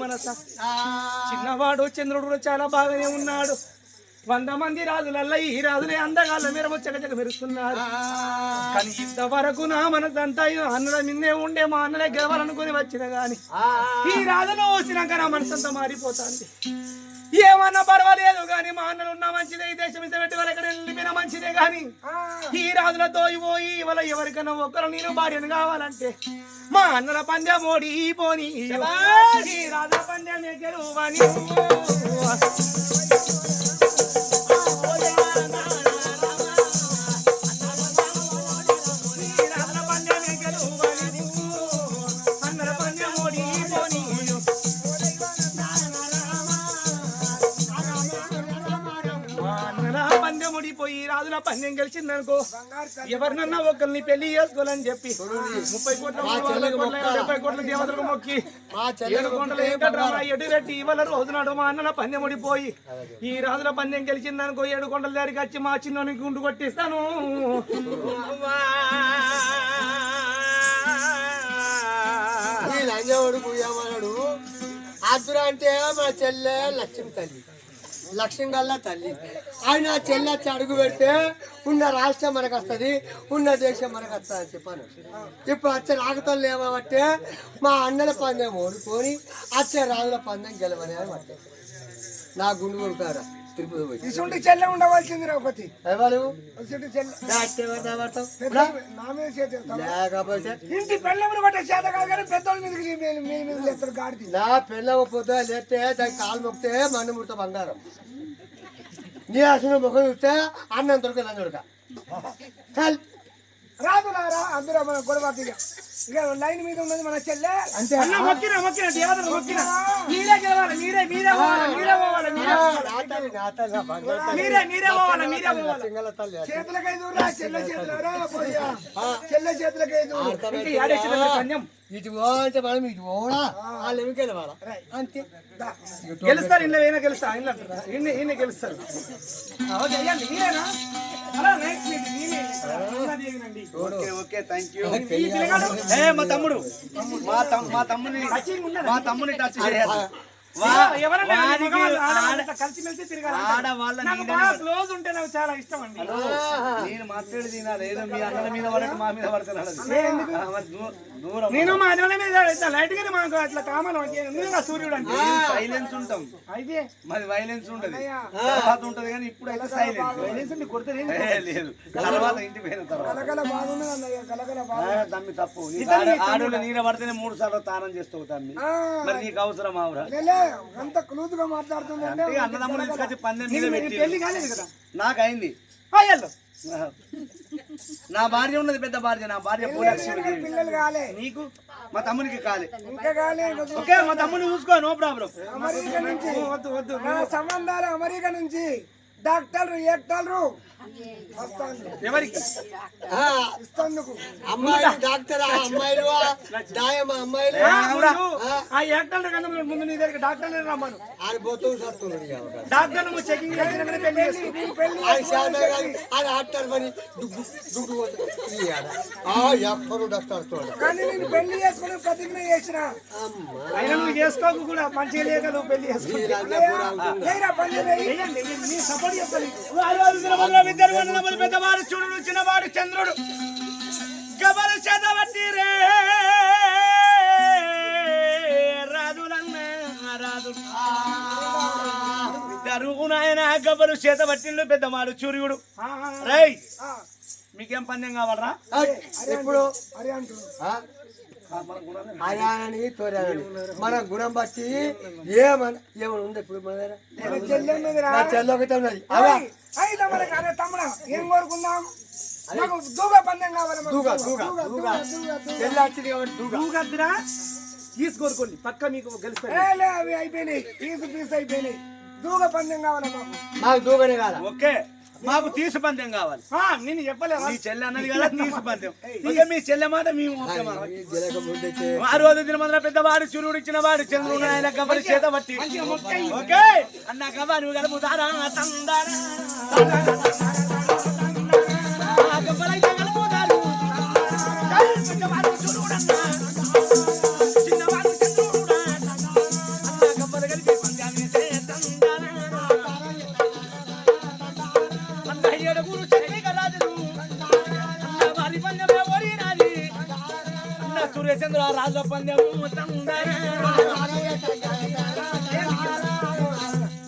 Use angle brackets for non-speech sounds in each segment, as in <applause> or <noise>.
మనస. చిన్నవాడు చంద్రుడు కూడా చాలా బాగానే ఉన్నాడు. వంద మంది రాజులల్ల ఈ రాజులే అందగాళ్ళ మీరు చకచక మెరుస్తున్నారు కానీ ఇంతవరకు నా మనసంతా అన్నల మిన్నే ఉండే మా అన్నలే గెలవాలనుకుని వచ్చిన గాని ఈ రాజును వచ్చినాక నా మనసంతా మారిపోతుంది. ఏమన్నా పర్వాలేదు కానీ మా అన్నలు ఉన్నా మంచిదే ఈ దేశం పెట్టి వాళ్ళు ఎక్కడ వెళ్ళిపోయినా మంచిదే కానీ ఈ రాజులతో పోయి ఇవాళ ఎవరికైనా ఒక్కరు నేను భార్యను కావాలంటే మా అన్నల పందెం ఓడి పోని. రాజుల పందెం గెలువని పందెం గెలిచిందనుకో ఎవరినన్నా ఒకరిని పెళ్ళి చేసుకోవాలని చెప్పి. ముప్పై కోట్ల డెబ్బై కోట్ల దేవతలకు మొక్కి మా ఏడు కొండలు ఎటు పెట్టి ఇవాళ రోజునాడు మా అన్నల పందెం ఓడిపోయి ఈ రాజుల పందెం గెలిచిందనుకో ఏడు కొండల దగ్గరికి వచ్చి మా చిన్నోనికి గుండు కొట్టిస్తాను. లంజవాడు గుయ్యమన్నాడు అంటే మా చెల్లె లక్ష్మి తల్లి. లక్ష్మి తల్లి. ఆయన చెల్లి వచ్చి అడుగు పెడితే ఉన్న రాష్ట్రం మనకు వస్తుంది ఉన్న దేశం మనకు వస్తుంది అని చెప్పాను. ఇప్పుడు వచ్చే రాకతలు ఏమంటే మా అన్నల పందెం ఓడుకొని వచ్చే రాజుల పందెం గెలవని అని నా గుండు కొడుతారా? ఇసుంటి చెల్లె ఉండవలసింది ఒకటి. ఎవరు ఇసుంటి చెల్లె. నా మీద లేకపోతే ఇంటి పెళ్ళెములు పట్టే చేత కాదు కానీ పెద్దోళ్ళ మీదకి మీ మీ మీద లేస్తారు గాడిది. నా పిల్ల పొద్దు లేస్తే దానికి కాలు మొక్కితే మన్ను ముడత బంగారం. నీ అసలు ముఖం చూస్తే అన్నం దొరకదు అని దొరక హెల్ప్ రాదులారా అందరూ మన గొడవ ఇక లైన్ మీద ఉన్నది మన చెల్లె. అంతే. అన్న మొక్కిన మొక్కిన దేవతలు మొక్కిన. మీరే గెలవాలి మీరే మీరే పోవాలి మీరే పోవాలి మీరే. మీరే మీరే పోవాలి మీరే పోవాలి. సింగల తల్లి చేతులకైదు రా చెల్లె చేతులరా పోయా. చెల్లె ఇంకా ఏడేసిన పందెం ఇటు పో అంటే మనం ఇటు పోవడా వాళ్ళు ఏమి గెలవాలా అంతే. గెలుస్తారు ఇంట్లో అయినా గెలుస్తా ఇంట్లో? ఈయన ఈయన గెలుస్తారు. మా తమ్ముడు. మా తమ్ మా తమ్ముని? మా తమ్ముని టచ్ ఆడవాళ్ళ నాకు నీడని బాగా క్లోజ్ ఉంటే నాకు చాలా ఇష్టం అండి. నేను మాట్లాడి తినాలి ఏదో మీ అన్నల మీద మా మీద దూరం నేను మా మీద ఇట్లా లైట్ గానే మాకు అట్లా కామన్ ఎందుకంటే సూర్యుడు అంటే. సైలెన్స్ ఉంటాం అయితే మరి వైలెన్స్ ఉంటది. తర్వాత ఉంటది కానీ ఇప్పుడు అయితే సైలెన్స్ వైలెన్స్ ఉంటే కొడితే లేదు. తర్వాత ఇంటి కలకల అన్నయ్య కలకల ఆ, తమ్మి తప్పు. నీకు ఆడ- ఆడోళ్ళు నీడ పడితేనే మూడు సార్లు తానం చేస్తావు తమ్మి మరి నీకు అవసరం ఆవురా? అంత క్లూజ్గా మాట్లాడుతుందంటే అంటే అన్నదమ్ములు తీసుకొచ్చి పందెం మీద పెట్టి పెళ్ళి కాలేదు కదా? నాకైంది. అయ్యల్లో నా భార్య ఉన్నది పెద్ద భార్య నా భార్య పూలక్ష్మి పిల్లలు కాలే. నీకు మా తమ్మునికి కాలే. ఓకే మా తమ్ముని చూసుకో నో ప్రాబ్లం. అమెరికా నుంచి. వద్దు వద్దు. నా సంబంధాలు అమెరికా నుంచి. డాక్టర్లు ఎవరికి? ఇస్తాందుకు. అమ్మాయిలు డాక్టర్? అమ్మాయిలు? దాయమ్మ అమ్మాయిలు ఆ, ముందు కన్నా నీ దగ్గర డాక్టర్ రమ్మను. ఆయన సత్తున్నాడు. డాక్టర్ నువ్వు చెకింగ్ పెళ్ళి ఆయన దుగ్గు దుగ్గు పోతుంది. ఎప్పుడు డాక్టర్ కానీ నేను పెళ్ళి చేసుకుని ప్రతిజ్ఞ చేసిన. నువ్వు చేసుకోకు కూడా మంచిగా లేక నువ్వు పెళ్ళి చేసుకో చేయరా పని చేయి. చెయ్యండి, నీ సపోర్ట్ చెప్పాలి ఇద్దరు వందనములు పెద్దవాడు చూడు చిన్నవాడు చంద్రుడు. గబరు చదవట్టి రే. గబరు చేత పట్టిండు పెద్దవాడు సూర్యుడు. రై మీకేం పందెం కావాలరా? ఎప్పుడు అయానని తోరానని మన గుణం బట్టి ఏమని ఏమని ఉంది ఇప్పుడు మన దగ్గర? చెల్లి ఉన్నది రా నా చెల్లి ఒకటే ఉన్నది. అలా అయితే మనకి అరే తమ్ముడు. ఏం కోరుకుందాం? నాకు దూగ పందెం కావాలి మాకు. దూగ దూగ దూగ, దూగ. దూగ, దూగ, దూగ. చెల్లి వచ్చింది కాబట్టి దూగ? నువ్వు కద్దురా తీసుకోరుకోండి. పక్క మీకు గెలుస్తారు. అవి అయిపోయినాయి. పీసు పీసు అయిపోయినాయి. దూగ పందెం కావాలి మాకు. మాకు దూగనే కాదా ఓకే. మాకు తీసు పందెం కావాలి. ఆ, నేను చెప్పలేదా మీ చెల్లె అన్నది కదా తీసు పందెం. ఇక మీ చెల్లె మాట మేము ఆ రోజు దినమందున పెద్దవాడు సూర్యుడు ఇచ్చిన వాడు చంద్రుడు ఆయన గబ్బరి చేత పట్టి. ఓకే? అన్న గబ్బ నువ్వు గలుపుతారా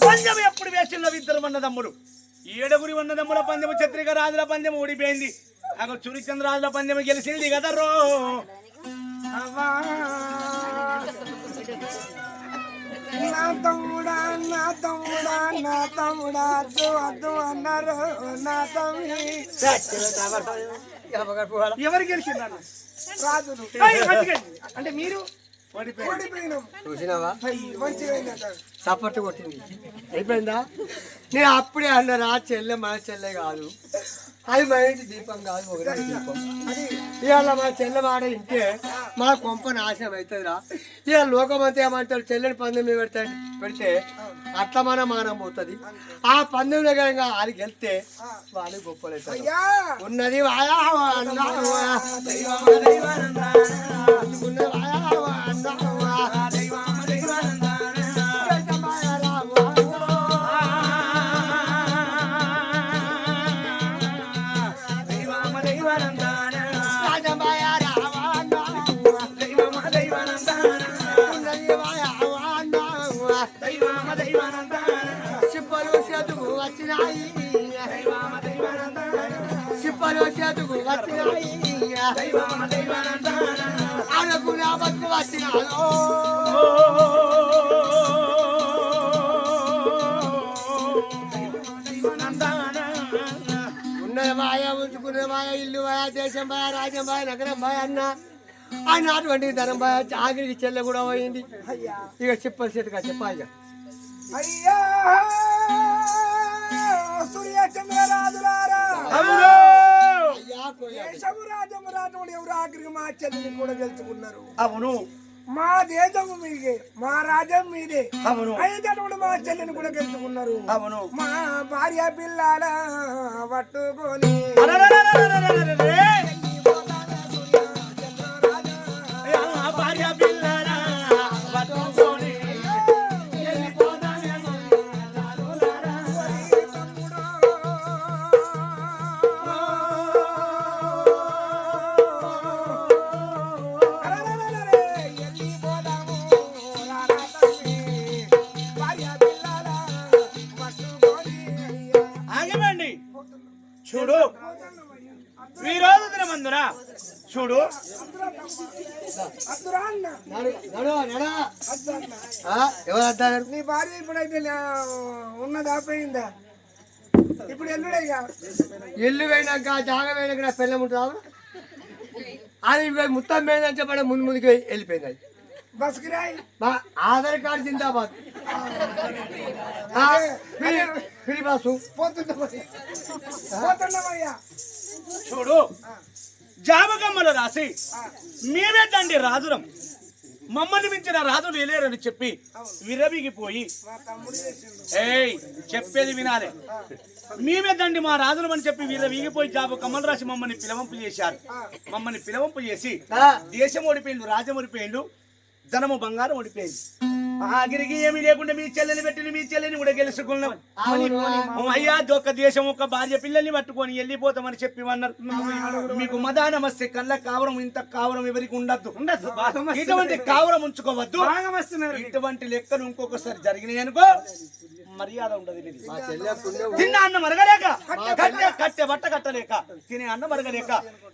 పందెం ఎప్పుడు వేసిందో ఇద్దరు అన్నదమ్ములు. ఏడుగురి అన్నదమ్ముల పందెము చత్రిక రాజుల పందెం ఓడిపోయింది అక్కడ చురిచంద్ర రాజుల పందెం గెలిచింది కదా రో. నా తమ్ముడా నా తమ్ముడా నా తమ్ముడా అద్దు అద్దు అన్నారు నా తమ్మి. ఎవరు గెలిచిందన్న? రాజులు. అంటే మీరు? చూసినావా. చప్పట్టు కొట్టింది. అయిపోయిందా? నేను అప్పుడే అన్నారా చెల్లె మన చెల్లె కాదు. అది మా ఇంటి దీపం కాదు ఒకటి దీపం. అది ఇవాళ మా చెల్లె మాట ఇంటే మా కొంప నాశనం అవుతుందిరా. ఇవాళ లోకమంతా ఏమంటారు చెల్లెని పందెం మీద పెడతా పెడితే అట్లా మన మానం పోతుంది. ఆ పందెంలో కనుక అది గెలిస్తే వాళ్ళు గొప్పలేదు ఉన్నది వాయా అన్నావా. ఉన్నది వాయా అన్నావా. అరకు నా బతుకు వచ్చినాడు ఉన్నది మాయ ఉంచుకున్న మాయ ఇల్లు మాయ దేశం మాయ రాజ్యం మాయ నగరం మాయ అన్న ఆయన అటువంటి ధనం మాయ ఆఖరికి చెల్లె కూడా పోయింది ఇక చెప్పలు చేతిగా చెప్పాలి అయ్యా. సూర్య చంద్రరాజులారా. దేశము రాజ్యము రాజులు ఎవరు ఆఖరికి మా చెల్లిని కూడా గెలుచుకున్నారు అవును. మా దేశము మీదే మా రాజ్యం మీదే అవును. అయినటువంటి మా చెల్లిని కూడా గెలుచుకున్నారు అవును. మా భార్య పిల్లల పట్టుకొని ఇల్లు పోయినాక జాగ పోయినాక నా పిల్లం ఉంటావు అది మొత్తం పోయిందని చెప్పడం ముందు ముందుకు వెళ్ళిపోయింది అది మా ఆధార్ కార్డు జిందాబాద్. ఫ్రీ- చూడు జాబకమ్మలు రాసి మేమే తండ్రి రాజులం మమ్మల్ని మించిన రాజులు లేరని చెప్పి విరవిగిపోయి. ఏయ్ చెప్పేది వినాలి. మేమే తండ్రి మా రాజులమని చెప్పి వీళ్ళ వీగిపోయి జాబు కమ్మలు రాసి మమ్మల్ని పిలవంపు చేశారు. మమ్మల్ని పిలవంపు చేసి దేశం ఓడిపోయిండు రాజ్యం ఓడిపోయిండు ధనము బంగారం ఓడిపోయింది. ఆఖరికి ఏమీ లేకుండా మీ చెల్లెని పెట్టిన మీ చెల్లెని కూడా గెలుచుకున్నాం. అయ్యా ఒక దేశం ఒక భార్య పిల్లల్ని పట్టుకొని వెళ్ళిపోతామని చెప్పి అన్నారు మీకు మదానం వస్తే కళ్ళ కావరం ఇంత కావరం ఎవరికి ఉండద్దు. ఉండదు ఇటువంటి కావరం ఉంచుకోవద్దు. ఇటువంటి లెక్కలు ఇంకొకసారి జరిగినాయి అనుకో. మర్యాద ఉండదు తిన్న అన్నం అరగలేక కట్టె కట్టె బట్ట కట్టలేక తినే అన్నం అరగలేక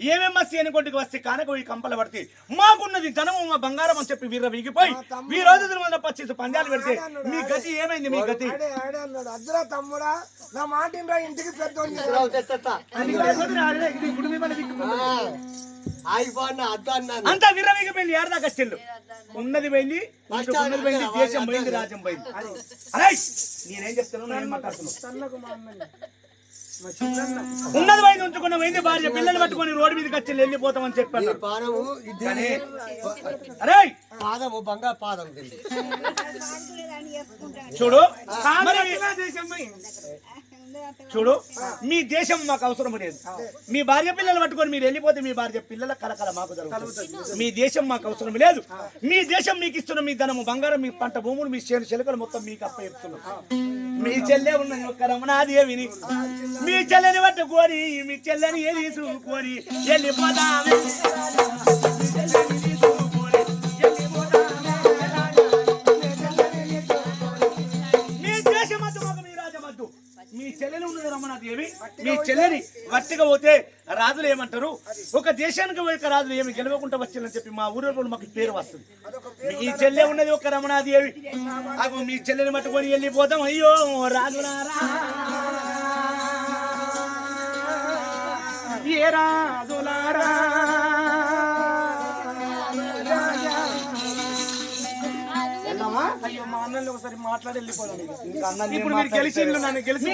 ఏమేం మస్తి అని కొట్టుకు వస్తే కానక పోయి కంపల పడితే మాకున్నది ధనము మా బంగారం అని చెప్పి వీర వీగిపోయి ఈ రోజు మన పచ్చేసి పందాలు పెడితే మీ గతి ఏమైంది మీ గతి? అద్దురా తమ్ముడా నా మాట ఇంటికి పెద్దోళ్ళు అంతా విర్రవేగ పెళ్ళి ఏడదాకా చెల్లు. ఉన్నది వెళ్ళి ఉన్నది వెళ్ళి దేశం పోయింది రాజ్యం పోయింది. అరే నేనేం చెప్తాను ఉన్నది పోయింది ఉంచుకున్న పోయింది భార్య పిల్లలు పట్టుకొని రోడ్డు మీద వచ్చి వెళ్ళిపోతామని చెప్పాను. అరే. పాదము బంగా పాదం చూడు చూడు మీ దేశం మాకు అవసరం లేదు. మీ భార్య పిల్లలు పట్టుకొని మీరు వెళ్ళిపోతే మీ భార్య పిల్లల కలకల మాకు జరుగుతుంది. మీ దేశం మాకు అవసరం లేదు. మీ దేశం మీకు ఇస్తున్న మీ ధనము బంగారం మీ పంట భూములు మీ చేను చెలుకలు మొత్తం మీకు అప్ప చెప్తున్నాం మీ చెల్లె ఉన్నది ఒక్క రమణాదేవిని మీ చెల్లెని పట్టుకొని మీ చెల్లెని ఏది తీసుకొని వెళ్ళిపోదామే. దేవి మీ చెల్లెని వట్టిగా పోతే రాజులు ఏమంటారు? ఒక దేశానికి ఒక రాజులు ఏమి? గెలవకుండా వచ్చిందని చెప్పి మా ఊరిలో కూడా మాకు పేరు వస్తుంది. మీ చెల్లె ఉన్నది ఒక రమణాదేవి అగో మీ చెల్లెని పట్టుకొని వెళ్ళిపోతాం అయ్యో రాజులారా. ఏ రాజులారా. అన్నల్ని ఒకసారి మాట్లాడి వెళ్ళిపోదాం. అన్నలు ఇప్పుడు మీరు నన్ను గెలిచి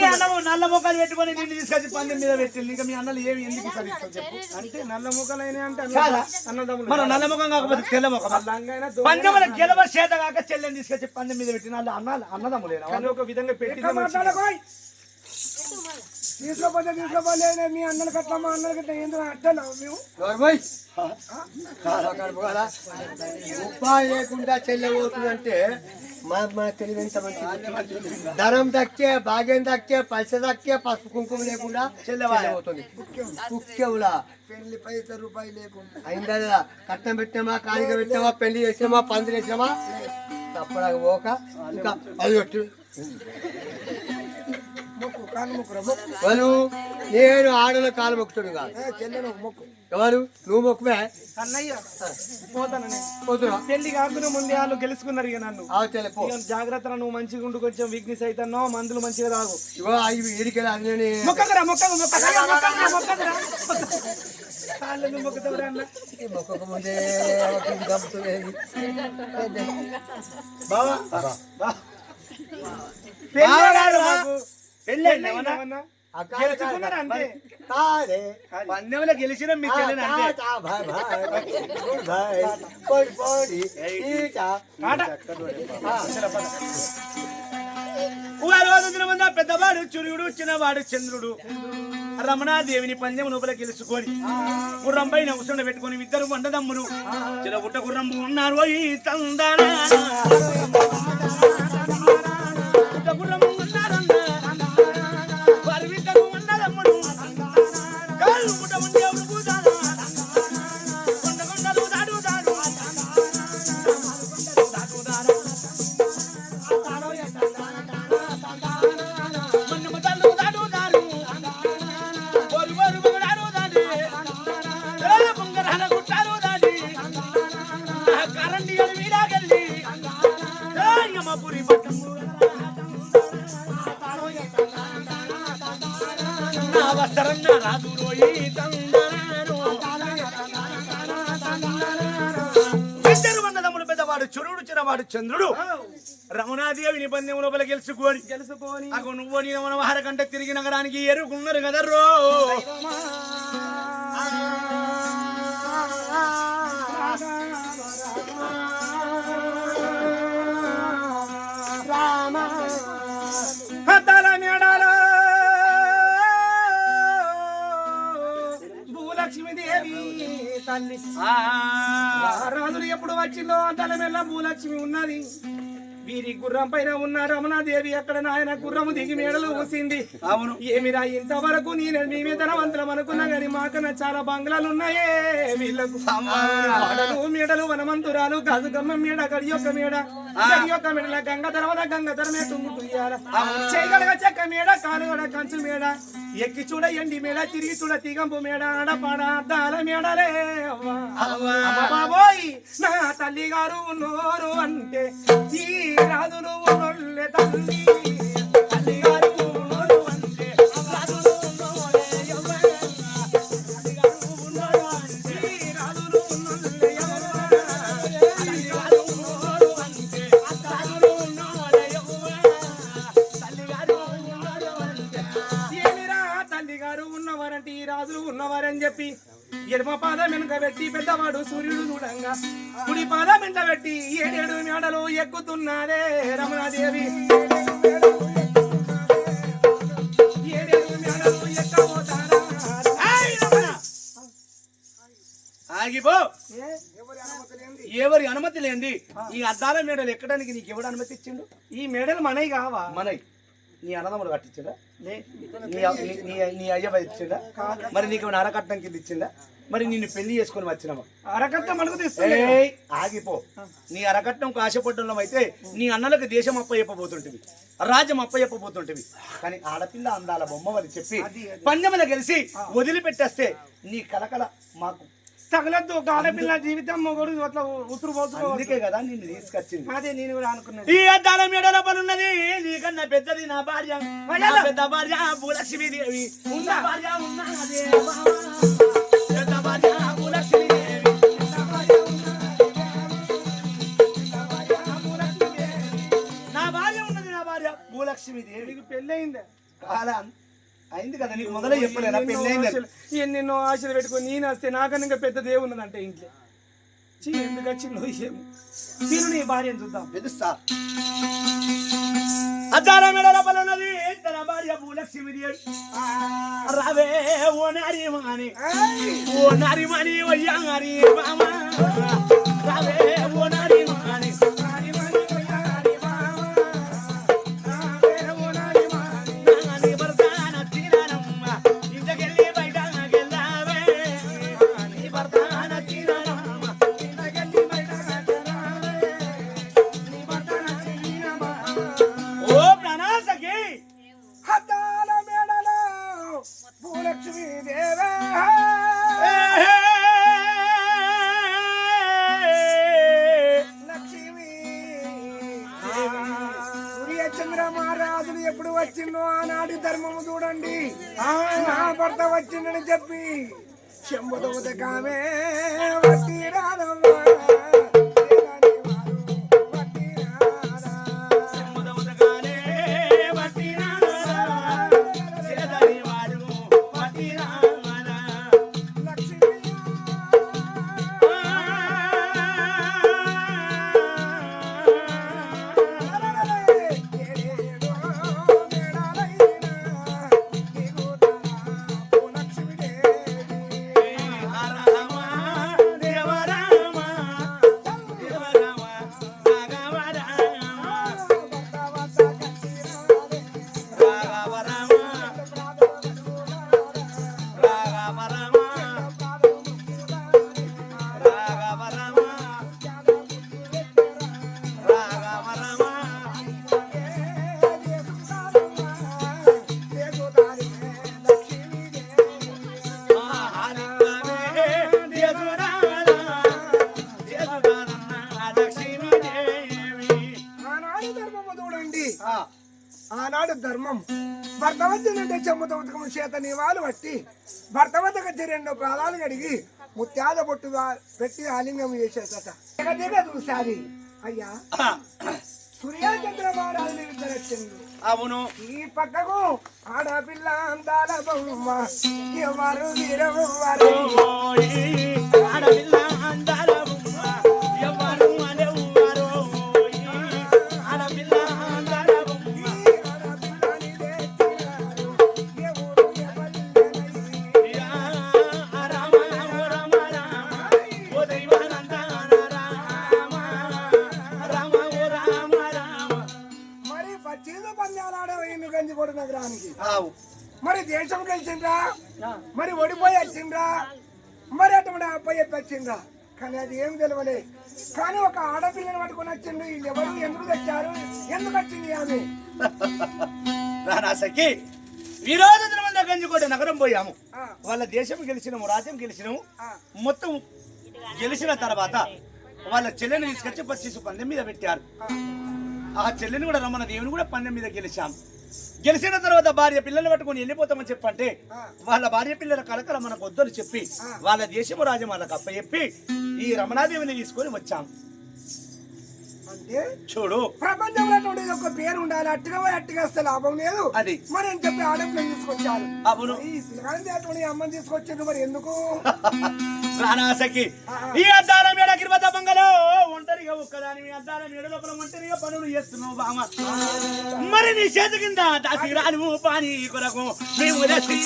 నల్ల మొక్కలు పెట్టుకొని నిన్ను తీసుకొచ్చి పందెం మీద పెట్టింది. ఇంకా మీ అన్నలు ఏమి ఎందుకు సరిస్తారు చెప్పు. అంటే నల్ల ముఖలైన అంటే కాదా? అన్నదమ్ములు మన నల్ల ముఖం కాకపోతే తెల్ల ముఖం లంగైనా పందెముల గెలవ చేత కాక చెల్లెని తీసుకొచ్చి పందెం మీద పెట్టిన వాళ్ళు అన్న అన్నదమ్ములేనా? ఒక విధంగా పెట్టి తీసుకోపోతే తీసుకోపోలేదు మీ అన్నలకి అట్లా మా అన్నలకి అట్లా ఏందో మేము. లేకుండా చెల్లె పోతుందంటే ధనం దక్కే భాగ్యం దక్కే పైస దక్కే పసుపు కుంకుమ లేకుండా చెల్లె చెల్లె పోతుంది ముఖ్యములా పెళ్ళి పైస రూపాయి లేకుండా. అయిందా కట్నం పెట్టామా కానిక పెట్టామా పెళ్ళి చేసామా పందిరి వేసామా తప్పడానికి పోక ఇంకా అది పెట్టు. నేను ఆడల కాలు మొక్కుతాడు కాదు మొక్కు. ఎవరు? నువ్వు మొక్కుమే అన్నయ్య పోతాను నేను. పోతున్నా పెళ్ళి కాకుండా ముందే వాళ్ళు గెలుచుకున్నారు ఇక నన్ను. జాగ్రత్తగా నువ్వు మంచిగా ఉండు కొంచెం వీక్నెస్ అవుతున్నావు మందులు మంచిగా తాగు. ఇడికెళ్ళి కాళ్ళు మొక్కుతావురా అన్న. మొక్కకు ముందే. బావా. పెళ్ళి గెలుచుకున్నారు అంతే. పందెంలో గెలిచిన మీ చెల్లెని పెద్దవాడు సూర్యుడు చిన్నవాడు చంద్రుడు. రమణాదేవిని పందెం లోపల గెలుచుకొని గుర్రం పైన ఉసుండ పెట్టుకొని ఇద్దరు వండదమ్ములు చిన్న గుట్ట గుర్రం ఉన్నారు ఓయ్ తందనా. పెద్దవాడు చురుడు చిన్నవాడు చంద్రుడు. రమణాదేవి నిబంధన లోపల గెలుచుకోని గెలుచుకొని. అగో నువ్వు నీ మనవహార కంటే తిరిగి నగరానికి ఎరుకున్నారు కదర్రో హద్దాల మేడాల తల్లి. రాజులు ఎప్పుడు వచ్చిందో అద్దాల మెల్ల భూలక్ష్మి ఉన్నది. వీరి గుర్రం పైన ఉన్న రమణాదేవి అక్కడ నాయన గుర్రము దిగి మేడలు ఊసింది. అవును. ఏమిరా ఇంతవరకు నేను మేమే ధనవంతులం అనుకున్నా గాని మాకన్నా చాలా బంగ్లాలు ఉన్నాయే వీళ్ళకు. మేడలు వనమంతురాలు గజగమ్మ మేడ గడి యొక్క మేడ. గడి యొక్క మేడల గంగ తర్వాత గంగ తరమే తుమ్ముతుయ్యాల చేయగలగ చెక్క మేడ కాలుగడ కంచు మేడ. ఎక్కి చూడ ఎండి మేడ తిరిగి చూడ తిగంపు మేడ ఆడపాడ అద్దాల మేడలే బాబోయ్ నా తల్లి గారు ఉన్నోరు అంటే ఈ ఉన్నోళ్ళే తల్లి తల్లి. గారు ఎడమ పాదం వెనుక పెట్టి పెద్దవాడు సూర్యుడు చూడంగా. కుడి పాదం వెంట పెట్టి ఏడేడు మేడలు ఎక్కుతున్నారే రమణాదేవి! ఆగిపో. ఎవరి అనుమతి లేంది? ఈ అద్దాల మేడలు ఎక్కడానికి నీకు ఎవడు అనుమతి ఇచ్చిండు? ఈ మేడలు మనవి కావా? మనయ్ నీ అన్నదమ్ముడు కట్టించిందా నీ అయ్య ఇచ్చిందా మరి నీకు నరకట్నం కింద ఇచ్చిందా మరి నిన్ను పెళ్ళి చేసుకొని వచ్చినావా అరకట్ట మనకు తెస్తుంది ఆగిపో. నీ అరకట్నంకు ఆశపడ్డం అయితే నీ అన్నలకు దేశం అప్ప చెప్పబోతుంటివి రాజ్యం అప్ప చెప్పబోతుంటివి కానీ ఆడపిల్ల అందాల బొమ్మ అని చెప్పి పందెముల గెలిచి వదిలిపెట్టేస్తే నీ కలకల మాకు తగలద్దు ఒక ఆడపిల్ల జీవితం మొగడు అట్లా ఉతురు పోతురు అందుకే కదా నిన్ను తీసుకొచ్చింది. అదే నేను కూడా అనుకున్నది. ఈ అద్దాల మెడల పనున్నది నీకన్నా పెద్దది నా భార్య. పెద్ద భార్య భూలక్ష్మీదేవి. ఉన్న భార్య ఉన్నదే కాలా అయింది కదా నీకు మొదలే చెప్పలేనా పెళ్ళైంది ఎన్నెన్నో ఆశలు పెట్టుకొని నేను వస్తే నాకన్నా ఇంకా పెద్ద దేవున్నదంటే ఇంట్లో చీ ఎందుకు వచ్చిందో ఏమో నేను నీ భార్యను చూద్దాం తెలుస్తా అద్దాల మెడల పనున్నది తన భార్య భూలక్ష్మీదేవి రావే ఓ నారి మాని ఓ నారి మాని వయ్యారి మామ రావే వచ్చిందని చెప్పి చెంబుత చేత నీవాలు పట్టి భర్త వద్దకు వచ్చి రెండు ప్రాణాలు కడిగి ముత్యాల బొట్టు వా- పెట్టి ఆలింగం చేసేదట. దిగ చూసారి అయ్యా సూర్యచంద్ర అవును. ఈ పక్కకు ఆడపిల్ల అందాల బొమ్మ ఎవరు వీరవ్వరు? ఆడపిల్ల అందాల పందాలు ఆడవేయండి గంజికోట నగరానికి? మరి దేశం కలిసిండ్రా మరి ఓడిపోయి వచ్చిండ్రా? మరి అటువంటి అబ్బాయి వచ్చిండ్రా కానీ అది ఏం తెలియలే కానీ ఒక ఆడపిల్లని పట్టుకొని వచ్చిండు వీళ్ళు ఎవరు? ఎందుకు తెచ్చారు? ఎందుకు వచ్చింది ఆమె? రానాసకి ఈ రోజు దినమంతా గంజికోట నగరం పోయాము. వాళ్ళ దేశం గెలిచినాము రాజ్యం గెలిచినాము. మొత్తం గెలిచిన తర్వాత వాళ్ళ చెల్లెని తీసుకొచ్చి పచ్చీసు పందెం మీద పెట్టారు. ఆ. చెల్లెని కూడా రమ్మన్న దేవుని కూడా పందెం మీద గెలిచాం. గెలిచిన తర్వాత భార్య పిల్లల్ని పట్టుకొని వెళ్ళిపోతామని చెప్పంటే. వాళ్ళ భార్య పిల్లల కలకల మనకు వద్దని చెప్పి. వాళ్ళ దేశము రాజ్యం వాళ్ళకి అప్పచెప్పి ఈ రమణాదేవిని తీసుకొని వచ్చాం. అంటే చూడు. ప్రపంచంలో ఒక పేరు ఉండాలి అట్టుగా పోయి అట్టుగా వస్తే లాభం లేదు. అది. మరి అని చెప్పి ఆడపిల్లని తీసుకొచ్చారు? అవును. ఈ అమ్మని తీసుకొచ్చిండ్రు మరి ఎందుకు? <laughs> రానాసకి ఈ అద్దాల మేడ కిరువత బంగలో ఒంటరిగా ఒక్కదాని మీ అద్దాల మేడ లోపల ఒంటరిగా పనులు చేస్తున్నావు బామ మరి నీ చేతి కింద దాసి రాను పాని కొరకు మేము దాసి